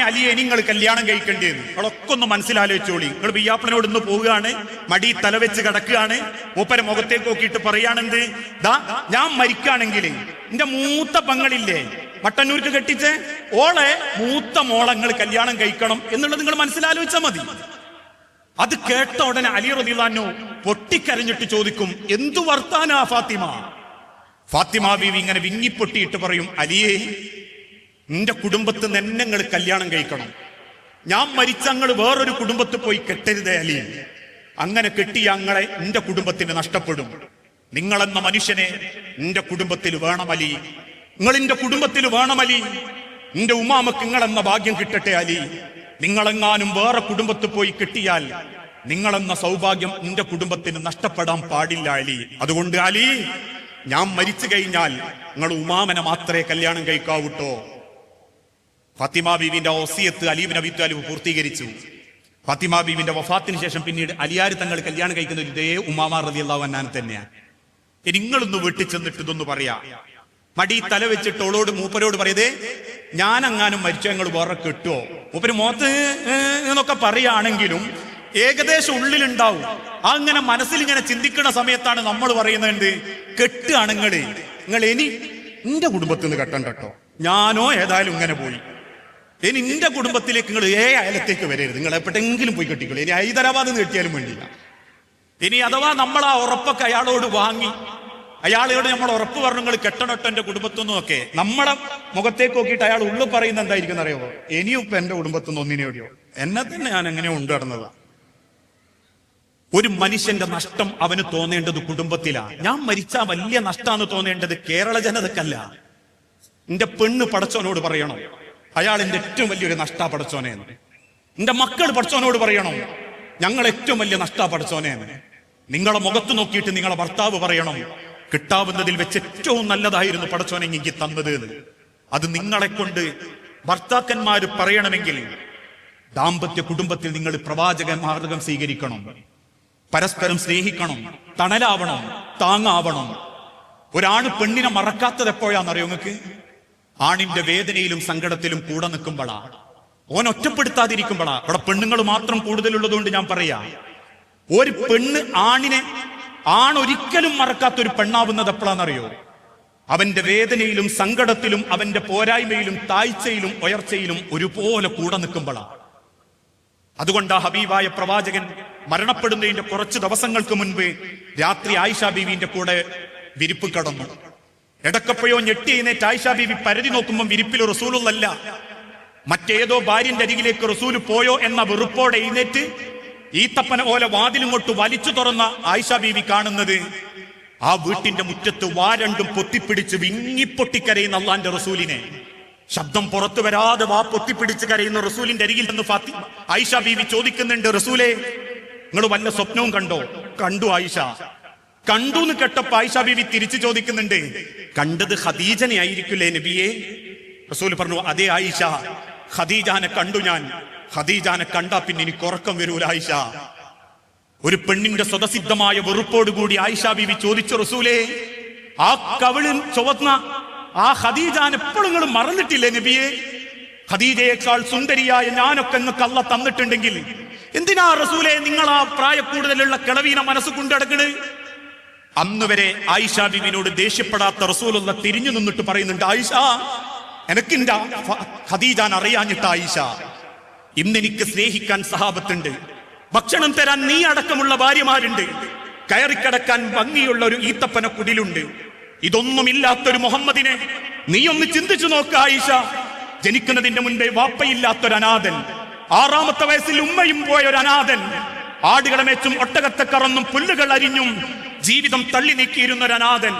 അലിയെ നിങ്ങൾ കല്യാണം കഴിക്കേണ്ടത്? നിങ്ങളൊക്കെ ഒന്ന് മനസ്സിലാലോചിച്ചോളി. നിങ്ങൾ ബിയ്യാപ്പനോട് ഇന്ന് പോവുകയാണ്. മടി തലവെച്ച് കിടക്കുകയാണ്. മൂപ്പരെ മുഖത്തേക്ക് നോക്കിയിട്ട് പറയുകയാണെന്ത് ദാ ഞാൻ മരിക്കുകയാണെങ്കിൽ എന്റെ മൂത്ത പങ്ങളില്ലേ? മട്ടന്നൂർക്ക് കെട്ടിച്ച്? ഓളെ മൂത്ത മോളങ്ങൾ കല്യാണം കഴിക്കണം എന്നുള്ളത് നിങ്ങൾ മനസ്സിലാലോചിച്ചാൽ മതി. അത് കേട്ട ഉടനെ അലി റദിലാനു പൊട്ടിക്കരഞ്ഞിട്ട് ചോദിക്കും എന്തു വർത്താനാ ഫാത്തിമ? ഫാത്തിമ ബീവി ഇങ്ങനെ വിങ്ങിപ്പൊട്ടിയിട്ട് പറയും അലിയേ നിന്റെ കുടുംബത്തിൽ നിന്ന് കല്യാണം കഴിക്കണം. ഞാൻ മരിച്ചങ്ങൾ വേറൊരു കുടുംബത്തിൽ പോയി കെട്ടരുതേ അലി. അങ്ങനെ കെട്ടിയ അങ്ങളെ നിന്റെ കുടുംബത്തിന് നഷ്ടപ്പെടും. നിങ്ങളെന്ന മനുഷ്യനെ നിന്റെ കുടുംബത്തിൽ വേണമലി നിങ്ങൾ കുടുംബത്തിൽ വേണമലി നിന്റെ ഉമാമക്ക് നിങ്ങളെന്ന ഭാഗ്യം കിട്ടട്ടെ അലി. നിങ്ങളെങ്ങാനും വേറെ കുടുംബത്തിൽ പോയി കിട്ടിയാൽ നിങ്ങളെന്ന സൗഭാഗ്യം നിന്റെ കുടുംബത്തിന് നഷ്ടപ്പെടാൻ പാടില്ല അലി. അതുകൊണ്ട് അലി ഞാൻ മരിച്ചു കഴിഞ്ഞാൽ നിങ്ങൾ ഉമാമനെ മാത്രമേ കല്യാണം കഴിക്കാവൂട്ടോ. ഫാത്തിമ ബീവിന്റെ ഒസിയത്ത് അലീബ് നബി താലിബ് പൂർത്തീകരിച്ചു. ഫത്തിമ ബീവിന്റെ വഫാത്തിന് ശേഷം പിന്നീട് അലിയാർ തങ്ങൾ കല്യാണം കഴിക്കുന്ന ഇതേ ഉമാമാ റതി അള്ളാഹു തന്നെയാണ് ഇനി നിങ്ങളൊന്ന് വീട്ടിൽ ചെന്നിട്ട് ഇതൊന്ന് പറയാ. മടി തല വെച്ചിട്ട് ഓളോട് മൂപ്പരോട് പറയതേ ഞാൻ അങ്ങാനും മരിച്ചു ഞങ്ങൾ വേറെ കെട്ടുവോ മൂപ്പര് മോത്ത് എന്നൊക്കെ പറയുകയാണെങ്കിലും ഏകദേശം ഉള്ളിലുണ്ടാവും. ആ അങ്ങനെ മനസ്സിൽ ഇങ്ങനെ ചിന്തിക്കുന്ന സമയത്താണ് നമ്മൾ പറയുന്നത് കെട്ടുകയാണെങ്കിൽ നിങ്ങൾ ഇനി എന്റെ കുടുംബത്തിൽ നിന്ന് കെട്ടണ്ട കേട്ടോ. ഞാനോ ഏതായാലും ഇങ്ങനെ പോയി. ഇനി നിന്റെ കുടുംബത്തിലേക്ക് നിങ്ങൾ ഏ അയലത്തേക്ക് വരരുത്. നിങ്ങൾ എപ്പോഴെങ്കിലും പോയി കെട്ടിക്കോളൂ. ഇനി ഹൈദരാബാദ് നീട്ടിയാലും വേണ്ടിയില്ല. ഇനി അഥവാ നമ്മൾ ആ ഉറപ്പൊക്കെ അയാളോട് വാങ്ങി അയാളോട് നമ്മൾ ഉറപ്പ് പറഞ്ഞു നിങ്ങൾ കെട്ടണട്ടോ എന്റെ കുടുംബത്തൊന്നും ഒക്കെ. നമ്മളെ മുഖത്തേക്ക് നോക്കിയിട്ട് അയാൾ ഉള്ളു പറയുന്ന എന്തായിരിക്കും അറിയോ ഇനിയും ഇപ്പൊ എന്റെ കുടുംബത്തൊന്നും ഒന്നിനെയോടിയോ എന്നെ തന്നെ ഞാൻ എങ്ങനെ ഉണ്ട് നടന്നതാ. ഒരു മനുഷ്യന്റെ നഷ്ടം അവന് തോന്നേണ്ടത് കുടുംബത്തിലാണ് ഞാൻ മരിച്ചാൽ വലിയ നഷ്ടമാണ് തോന്നേണ്ടത് കേരള ജനതക്കല്ല. എന്റെ പെണ്ണ് പടച്ചവനോട് പറയണം. അയാൾ എന്റെ ഏറ്റവും വലിയൊരു നഷ്ടാ പഠിച്ചോനെ എന്റെ മക്കൾ പഠിച്ചോനോട് പറയണം ഞങ്ങൾ ഏറ്റവും വലിയ നഷ്ടാ പഠിച്ചോനെ നിങ്ങളെ മുഖത്ത് നോക്കിയിട്ട് നിങ്ങളെ ഭർത്താവ് പറയണം കിട്ടാവുന്നതിൽ വെച്ച് ഏറ്റവും നല്ലതായിരുന്നു പടച്ചോനെ എനിക്ക് തന്നത് അത് നിങ്ങളെ കൊണ്ട് ഭർത്താക്കന്മാർ പറയണമെങ്കിൽ ദാമ്പത്യ കുടുംബത്തിൽ നിങ്ങൾ പ്രവാചക മാർഗം സ്വീകരിക്കണം പരസ്പരം സ്നേഹിക്കണം തണലാവണം താങ്ങാവണം. ഒരാണ് പെണ്ണിനെ മറക്കാത്തത് എപ്പോഴാണെന്നറിയോ നിങ്ങൾക്ക്? ആണിന്റെ വേദനയിലും സങ്കടത്തിലും കൂടെ നിൽക്കുമ്പോഴാ ഓൻ ഒറ്റപ്പെടുത്താതിരിക്കുമ്പോഴാ അവിടെ പെണ്ണുങ്ങൾ മാത്രം കൂടുതലുള്ളതുകൊണ്ട് ഞാൻ പറയാ. ഒരു പെണ്ണ് ആണിനെ ആണൊരിക്കലും മറക്കാത്ത ഒരു പെണ്ണാവുന്നത് എപ്പോഴാണെന്നറിയോ അവന്റെ വേദനയിലും സങ്കടത്തിലും അവന്റെ പോരായ്മയിലും താഴ്ചയിലും ഉയർച്ചയിലും ഒരുപോലെ കൂടെ നിൽക്കുമ്പോഴാ അതുകൊണ്ട് ആ ഹബീബായ പ്രവാചകൻ മരണപ്പെടുന്നതിന്റെ കുറച്ച് ദിവസങ്ങൾക്ക് മുൻപ് രാത്രി ആയിഷ ബീവിന്റെ കൂടെ വിരിപ്പ് കടന്നു. ഇടക്കപ്പോഴോ ഞെട്ടി എഴുന്നേറ്റ് ആയിഷ ബീവി പരതി നോക്കുമ്പോൾ വിരിപ്പിൽ റസൂലുള്ളല്ല. മറ്റേതോ ഭാര്യന്റെ അരികിലേക്ക് റസൂൽ പോയോ എന്ന വെറുപ്പോടെ എഴുന്നേറ്റ് ഈത്തപ്പന പോലെ വാതിലിങ്ങോട്ട് വലിച്ചു തുറന്ന ആയിഷ ബീവി കാണുന്നത്. ആ വീട്ടിന്റെ മുറ്റത്ത് വാരണ്ടും പൊത്തിപ്പിടിച്ച് വിങ്ങിപ്പൊട്ടിക്കരയുന്ന അള്ളാന്റെ റസൂലിനെ. ശബ്ദം പുറത്തു വരാതെ വാ പൊത്തിപ്പിടിച്ച് കരയുന്ന റസൂലിന്റെ അരികിൽ നിന്ന് ഫാത്തി ആയിഷ ബീവി ചോദിക്കുന്നുണ്ട് റസൂലെ നിങ്ങൾ വല്ല സ്വപ്നവും കണ്ടോ? കണ്ടു ആയിഷ. കണ്ടു എന്ന് കേട്ടപ്പോ ആയിഷ ബീവി തിരിച്ചു ചോദിക്കുന്നുണ്ട് കണ്ടത് ഖദീജനെ ആയിരിക്കില്ലേ നബിയെ? റസൂൽ പറഞ്ഞു അതേ ആയിഷ ഖദീജാനെ കണ്ടു ഞാൻ. ഖദീജാനെ കണ്ടാ പിന്നെ എനിക്ക് ഉറക്കം വരൂല ആയിഷ. ഒരു പെണ്ണിന്റെ സ്വതസിദ്ധമായ വെറുപ്പോടുകൂടി ആയിഷ ബീവി ചോദിച്ചു റസൂലേ ആ കവിളിൽ ചുവന്ന ആ ഖദീജാൻ എപ്പോഴും നിങ്ങൾ മറന്നിട്ടില്ലേ നബിയെ? ഖദീജയേക്കാൾ സുന്ദരിയായ ഞാനൊക്കെ നിങ്ങൾക്ക് അല്ല തന്നിട്ടുണ്ടെങ്കിൽ എന്തിനാ റസൂലെ നിങ്ങൾ ആ പ്രായ പ്രായക്കൂടുതലുള്ള കിളവീന മനസ്സ് കൊണ്ടടക്കണ്? അന്ന് വരെ ആയിഷ ബിബിനോട് ദേഷ്യപ്പെടാത്ത റസൂലുള്ള തിരിഞ്ഞു നിന്നിട്ട് പറയുന്നുണ്ട് ആയിഷ എനക്കിന്റെ ഖദീജാൻ അറിയാഞ്ഞിട്ട് ആയിഷ. ഇന്ന് എനിക്ക് സ്നേഹിക്കാൻ സഹാബത്തുണ്ട്. ഭക്ഷണം തരാൻ നീ അടക്കമുള്ള ഭാര്യമാരുണ്ട്. കയറിക്കടക്കാൻ ഭംഗിയുള്ള ഒരു ഈത്തപ്പന കുടിലുണ്ട്. ഇതൊന്നുമില്ലാത്തൊരു മുഹമ്മദിനെ നീ ഒന്ന് ചിന്തിച്ചു നോക്ക ആയിഷ. ജനിക്കുന്നതിന്റെ മുൻപേ വാപ്പയില്ലാത്തൊരു അനാഥൻ ആറാമത്തെ വയസ്സിൽ ഉമ്മയും പോയ ഒരു അനാഥൻ ആടുകളെ മേച്ചും ഒട്ടകത്തെ കറന്നും പുല്ലുകൾ അരിഞ്ഞും ജീവിതം തള്ളി നീക്കിയിരുന്ന ഒരു അനാഥൻ.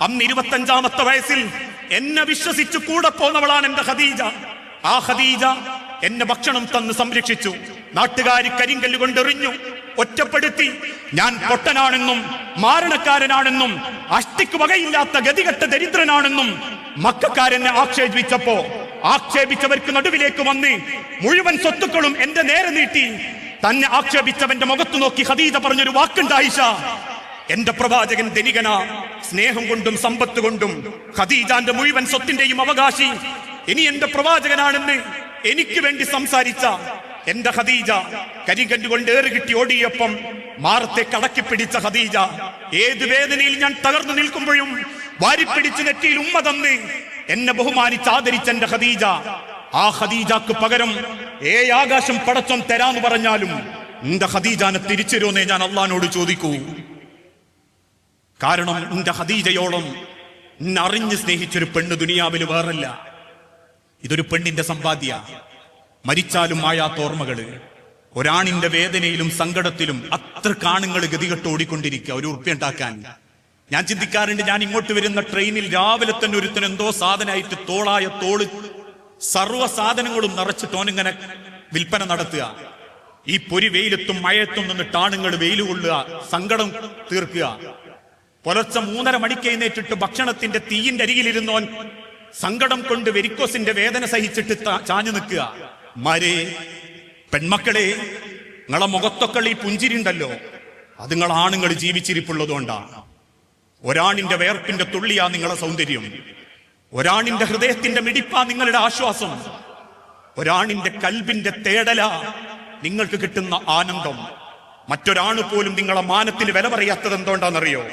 അന്ന് ഇരുപത്തഞ്ചാമത്തെ വയസ്സിൽ എന്നെ വിശ്വസിച്ചു കൂടെ പോന്നവളാണ് എന്റെ ഖദീജ. ആ ഖദീജ എന്നെ ഭക്ഷണം തന്ന് സംരക്ഷിച്ചു. നാട്ടുകാരി കരിങ്കല്ല് കൊണ്ടെറിഞ്ഞു. ഒറ്റപ്പെടുത്തി ഞാൻ പൊട്ടനാണെന്നും മാരണക്കാരനാണെന്നും അഷ്ടിക്ക് വകയില്ലാത്ത ഗതികെട്ട ദരിദ്രനാണെന്നും മക്കാരെന്നെ ആക്ഷേപിച്ചപ്പോ ആക്ഷേപിച്ചവർക്ക് നടുവിലേക്ക് വന്ന് മുഴുവൻ സ്വത്തുക്കളും എന്റെ നേരെ നീട്ടി. തന്നെ ആക്ഷേപിച്ചവന്റെ മുഖത്തു നോക്കി ഖദീജ പറഞ്ഞൊരു വാക്കുണ്ടായിഷ എന്റെ പ്രവാചകൻ ധനികന സ്നേഹം കൊണ്ടും സമ്പത്ത് കൊണ്ടും ഖദീജാന്റെ മുഴുവൻ സ്വത്തിന്റെയും അവകാശി. ഇനി എന്റെ പ്രവാചകനാണെന്ന് എനിക്ക് വേണ്ടി സംസാരിച്ച എന്റെ ഖദീജ കരികല്ലുകൊണ്ട് ഏറ് കിട്ടി ഓടിയപ്പം മാറത്തെ കടക്കി പിടിച്ച ഖദീജ ഏത് വേദനയിൽ ഞാൻ തകർന്നു നിൽക്കുമ്പോഴും വാരിപ്പിടിച്ച് നെറ്റിയിൽ ഉമ്മ തന്ന് എന്നെ ബഹുമാനിച്ച് ആദരിച്ച എന്റെ ഖദീജ. ആ ഖദീജക്ക് പകരം ഏ ആകാശം പടച്ചം തരാന്ന് പറഞ്ഞാലും എന്റെ ഖദീജാനെ തിരിച്ചു ഞാൻ അള്ളഹാനോട് ചോദിക്കൂ. കാരണം നിന്റെ ഹദീജയോളം നിന്നറിഞ്ഞ് സ്നേഹിച്ചൊരു പെണ്ണ് ദുനിയാവിൽ വേറല്ല. ഇതൊരു പെണ്ണിന്റെ സമ്പാദ്യ. മരിച്ചാലും മായാത്ത ഓർമ്മകൾ. ഒരാണിന്റെ വേദനയിലും സങ്കടത്തിലും അത്ര കാണുങ്ങൾ ഗതികെട്ട് ഓടിക്കൊണ്ടിരിക്കുക ഒരു ഉറുപ്പ്യുണ്ടാക്കാൻ ഞാൻ ചിന്തിക്കാറുണ്ട് ഞാൻ ഇങ്ങോട്ട് വരുന്ന ട്രെയിനിൽ രാവിലെ തന്നെ ഒരുത്തൻ എന്തോ സാധനമായിട്ട് തോളായ തോൾ സർവ സാധനങ്ങളും നിറച്ചിട്ട് ഓനിങ്ങനെ വിൽപ്പന നടത്തുക. ഈ പൊരി വെയിലത്തും മഴയത്തും നിന്നിട്ട് ആണുങ്ങൾ വെയിൽ കൊള്ളുക സങ്കടം തീർക്കുക. പുലർച്ചെ മൂന്നര മണിക്ക് എഴുന്നേറ്റിട്ട് ഭക്ഷണത്തിന്റെ തീയിന്റെ അരികിലിരുന്നോൻ സങ്കടം കൊണ്ട് വെരിക്കോസിന്റെ വേദന സഹിച്ചിട്ട് ചാഞ്ഞു നിൽക്കുക. മാരേ പെൺമക്കളെ നിങ്ങളെ മുഖത്തൊക്കെ ഈ പുഞ്ചിരിണ്ടല്ലോ അത് നിങ്ങൾ ആണുങ്ങൾ ജീവിച്ചിരിപ്പുള്ളതുകൊണ്ടാണ് ഒരാണിന്റെ വേർപ്പിന്റെ തുള്ളിയാ നിങ്ങളെ സൗന്ദര്യം. ഒരാണിന്റെ ഹൃദയത്തിന്റെ മിടിപ്പാ നിങ്ങളുടെ ആശ്വാസം. ഒരാണിന്റെ കൽബിന്റെ തേടല നിങ്ങൾക്ക് കിട്ടുന്ന ആനന്ദം. മറ്റൊരാണ് പോലും നിങ്ങളെ മാനത്തിന് വില പറയാത്തത് എന്തുകൊണ്ടാണെന്നറിയോ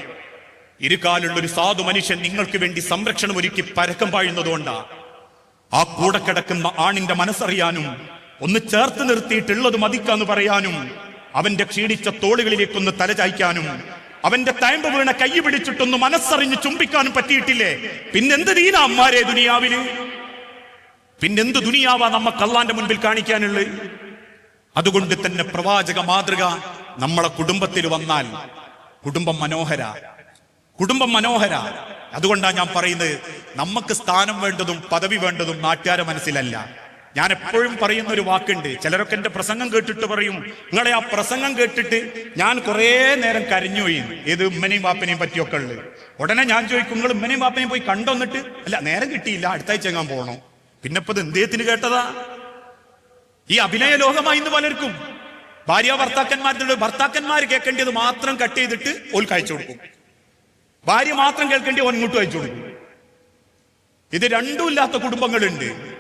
ഇരുകാലുള്ള ഒരു സാധു മനുഷ്യൻ നിങ്ങൾക്ക് വേണ്ടി സംരക്ഷണം ഒരുക്കി പരക്കം പാഴുന്നതുകൊണ്ടാ ആ കൂടെ കിടക്കുന്ന ആണിന്റെ മനസ്സറിയാനും ഒന്ന് ചേർത്ത് നിർത്തിയിട്ടുള്ളത് മതിക്കാന്ന് പറയാനും അവന്റെ ക്ഷീണിച്ച തോളുകളിലേക്കൊന്ന് തലചായ്ക്കാനും അവന്റെ തയമ്പ് വീണ കൈ പിടിച്ചിട്ടൊന്ന് മനസ്സറിഞ്ഞ് ചുംബിക്കാനും പറ്റിയിട്ടില്ലേ? പിന്നെന്ത് ദീന അമ്മാരെ ദുനിയാവിൽ? പിന്നെന്ത് ദുനിയാവാ നമ്മക്ക് അള്ളാന്റെ മുൻപിൽ കാണിക്കാനുള്ളത് അതുകൊണ്ട് തന്നെ പ്രവാചക മാതൃക നമ്മളെ കുടുംബത്തിൽ വന്നാൽ കുടുംബം മനോഹര. കുടുംബം മനോഹര. അതുകൊണ്ടാണ് ഞാൻ പറയുന്നത് നമുക്ക് സ്ഥാനം വേണ്ടതും പദവി വേണ്ടതും നാട്ടുകാരെ മനസ്സിലല്ല. ഞാൻ എപ്പോഴും പറയുന്ന ഒരു വാക്കുണ്ട് ചിലരൊക്കെ എന്റെ പ്രസംഗം കേട്ടിട്ട് പറയും നിങ്ങളെ ആ പ്രസംഗം കേട്ടിട്ട് ഞാൻ കുറേ നേരം കരഞ്ഞുപോയി ഏത് ഉമ്മനെയും വാപ്പനെയും പറ്റിയൊക്കെ ഉള്ളത് ഉടനെ ഞാൻ ചോദിക്കും നിങ്ങൾ ഉമ്മനെയും വാപ്പനെയും പോയി കണ്ടോന്നിട്ട് അല്ല നേരം കിട്ടിയില്ല അടുത്താഴ്ച ഞാൻ പോകണോ പിന്നെ ഇപ്പൊ എന്തേത്തിന് കേട്ടതാ? ഈ അഭിനയ ലോകമായി ഇന്ന് പലർക്കും. ഭാര്യ ഭർത്താക്കന്മാരുടെ ഭർത്താക്കന്മാർ കേൾക്കേണ്ടത് മാത്രം കട്ട് ചെയ്തിട്ട് ഓൽക്കയച്ചു കൊടുക്കും. ഭാര്യ മാത്രം കേൾക്കേണ്ടി ഓൻ ഇങ്ങോട്ട് അയച്ചു കൊടുക്കും. ഇത് രണ്ടും ഇല്ലാത്ത കുടുംബങ്ങളുണ്ട്.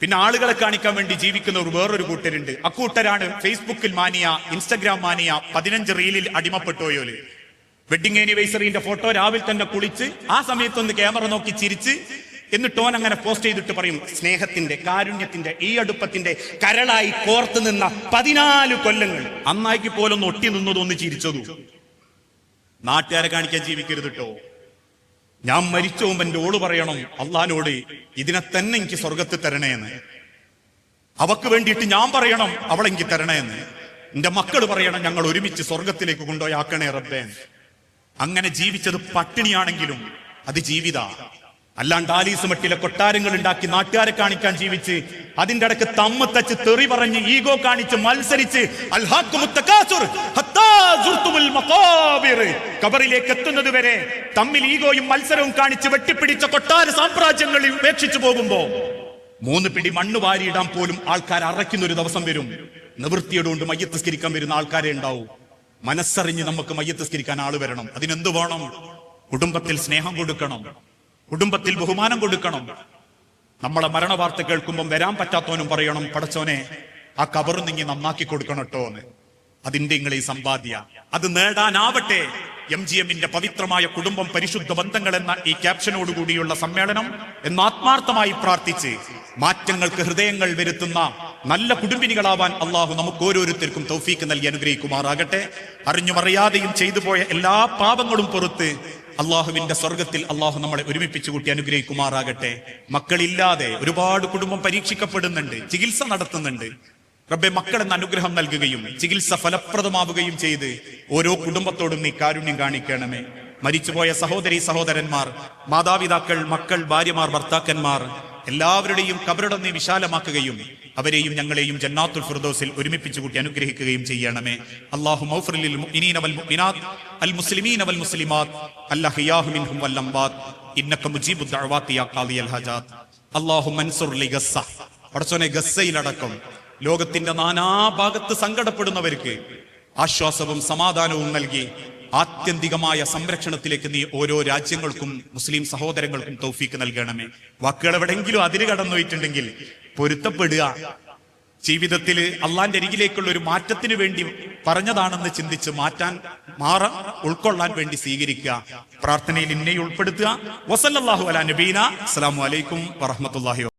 പിന്നെ ആളുകളെ കാണിക്കാൻ വേണ്ടി ജീവിക്കുന്ന ഒരു വേറൊരു കൂട്ടരുണ്ട്. അക്കൂട്ടരാണ് ഫേസ്ബുക്കിൽ മാനിയ ഇൻസ്റ്റഗ്രാം മാനിയ പതിനഞ്ച് റീലിൽ അടിമപ്പെട്ടുപോയോൽ വെഡിങ് ആനിവേഴ്സറിന്റെ ഫോട്ടോ രാവിലെ തന്നെ കുളിച്ച് ആ സമയത്തൊന്ന് ക്യാമറ നോക്കി ചിരിച്ച് എന്നിട്ട് ഓൻ അങ്ങനെ പോസ്റ്റ് ചെയ്തിട്ട് പറയും സ്നേഹത്തിന്റെ കാരുണ്യത്തിന്റെ ഈ അടുപ്പത്തിന്റെ കരളായി കോർത്ത് നിന്ന പതിനാല് കൊല്ലങ്ങൾ അന്നായിക്ക് പോലൊന്ന് ഒട്ടി നിന്നതൊന്ന് ചിരിച്ചതു. നാട്ടുകാരെ കാണിക്കാൻ ജീവിക്കരുത് കേട്ടോ ഞാൻ മരിച്ചു എന്റെ ഓൾ പറയണം അള്ളഹാനോട് ഇതിനെ തന്നെ എനിക്ക് സ്വർഗത്തിൽ തരണേന്ന്. അവക്ക് വേണ്ടിയിട്ട് ഞാൻ പറയണം അവളെനിക്ക് തരണേന്ന്. എന്റെ മക്കൾ പറയണം ഞങ്ങൾ ഒരുമിച്ച് സ്വർഗത്തിലേക്ക് കൊണ്ടുപോയി ആക്കണേ റബ്ബേ. അങ്ങനെ ജീവിച്ചത് പട്ടിണിയാണെങ്കിലും അത് ജീവിത. അല്ലാണ്ട് ആലീസ് മട്ടിലെ കൊട്ടാരങ്ങൾ ഉണ്ടാക്കി നാട്ടുകാരെ കാണിക്കാൻ ജീവിച്ച് അതിന്റെ ഇടയ്ക്ക് തമ്മ തച്ച് തെറി പറഞ്ഞ് ഈഗോ കാണിച്ച് മത്സരിച്ച്. കബറിലേക്ക് എത്തുന്നത് വരെ തമ്മിൽ ഈഗോയും മത്സരവും കാണിച്ച് വെട്ടിപ്പിടിച്ച കൊട്ടാര സാമ്രാജ്യങ്ങളിൽ ഉപേക്ഷിച്ചു പോകുമ്പോ മൂന്ന് പിടി മണ്ണ് വാരിയിടാൻ പോലും ആൾക്കാർ അറയ്ക്കുന്ന ഒരു ദിവസം വരും. നിവൃത്തിയോടുകൊണ്ട് മയ്യത്തസ്കരിക്കാൻ വരുന്ന ആൾക്കാരെ ഉണ്ടാവും. മനസ്സറിഞ്ഞ് നമുക്ക് മയ്യത്തസ്കരിക്കാൻ ആൾ വരണം. അതിനെന്ത് വേണം? കുടുംബത്തിൽ സ്നേഹം കൊടുക്കണം. കുടുംബത്തിൽ ബഹുമാനം കൊടുക്കണം. നമ്മളെ മരണ വാർത്ത കേൾക്കുമ്പോൾ വരാൻ പറ്റാത്തവനും പറയണം പടച്ചോനെ ആ കബറ് നീങ്ങി നന്നാക്കി കൊടുക്കണം എന്ന്. അതിന്റെ നിങ്ങൾ ഈ സമ്പാദ്യ. അത് നേടാനാവട്ടെ. എം ജി എമ്മിന്റെ പവിത്രമായ കുടുംബം പരിശുദ്ധ ബന്ധങ്ങൾ എന്ന ഈ ക്യാപ്ഷനോട് കൂടിയുള്ള സമ്മേളനം എന്ന് ആത്മാർത്ഥമായി പ്രാർത്ഥിച്ച് മാറ്റങ്ങൾക്ക് ഹൃദയങ്ങൾ വരുത്തുന്ന നല്ല കുടുംബിനികളാവാൻ അള്ളാഹു നമുക്ക് ഓരോരുത്തർക്കും തൗഫീക്ക് നൽകി അനുഗ്രഹിക്കുമാറാകട്ടെ. അറിഞ്ഞുമറിയാതെയും ചെയ്തു പോയ എല്ലാ പാപങ്ങളും പുറത്ത് അള്ളാഹുവിന്റെ സ്വർഗത്തിൽ അള്ളാഹു നമ്മളെ ഒരുമിപ്പിച്ചു കൂട്ടി അനുഗ്രഹിക്കുമാറാകട്ടെ. മക്കളില്ലാതെ ഒരുപാട് കുടുംബം പരീക്ഷിക്കപ്പെടുന്നുണ്ട് ചികിത്സ നടത്തുന്നുണ്ട്. റബ്ബെ മക്കളെന്ന അനുഗ്രഹം നൽകുകയും ചികിത്സ ഫലപ്രദമാവുകയും ചെയ്ത് ഓരോ കുടുംബത്തോടും നീ കാരുണ്യം കാണിക്കണമേ. മരിച്ചുപോയ സഹോദരി സഹോദരന്മാർ മാതാപിതാക്കൾ മക്കൾ ഭാര്യമാർ ഭർത്താക്കന്മാർ എല്ലാവരുടെയും കബറിടം നീ വിശാലമാക്കുകയും അവരെയും ഞങ്ങളെയും ജന്നാത്തുൽ ഫിർദോസിൽ ഒരുമിപ്പിച്ചു കൂട്ടി അനുഗ്രഹിക്കുകയും ചെയ്യണമേ. അള്ളാഹു ലി ഗസ്സ. പടച്ചോനെ ഗസ്സയിലടക്കം ലോകത്തിന്റെ നാനാഭാഗത്ത് സങ്കടപ്പെടുന്നവർക്ക് ആശ്വാസവും സമാധാനവും നൽകി ആത്യന്തികമായ സംരക്ഷണത്തിലേക്ക് നീ ഓരോ രാജ്യങ്ങൾക്കും മുസ്ലിം സഹോദരങ്ങൾക്കും തൗഫീക്ക് നൽകണമേ. വാക്കുകൾ എവിടെങ്കിലും അതിര് കടന്നുപോയിട്ടുണ്ടെങ്കിൽ പൊരുത്തപ്പെടുക. ജീവിതത്തിൽ അള്ളാന്റെ അരികിലേക്കുള്ള ഒരു മാറ്റത്തിന് വേണ്ടി പറഞ്ഞതാണെന്ന് ചിന്തിച്ച് മാറ്റാൻ മാറ ഉൾക്കൊള്ളാൻ വേണ്ടി സ്വീകരിക്കുക. പ്രാർത്ഥനയിൽ ഇന്നെ ഉൾപ്പെടുത്തുക വസല്ലാഹു അല നബീന. അസ്സലാമു അലൈക്കും വറഹമത്തല്ലാഹി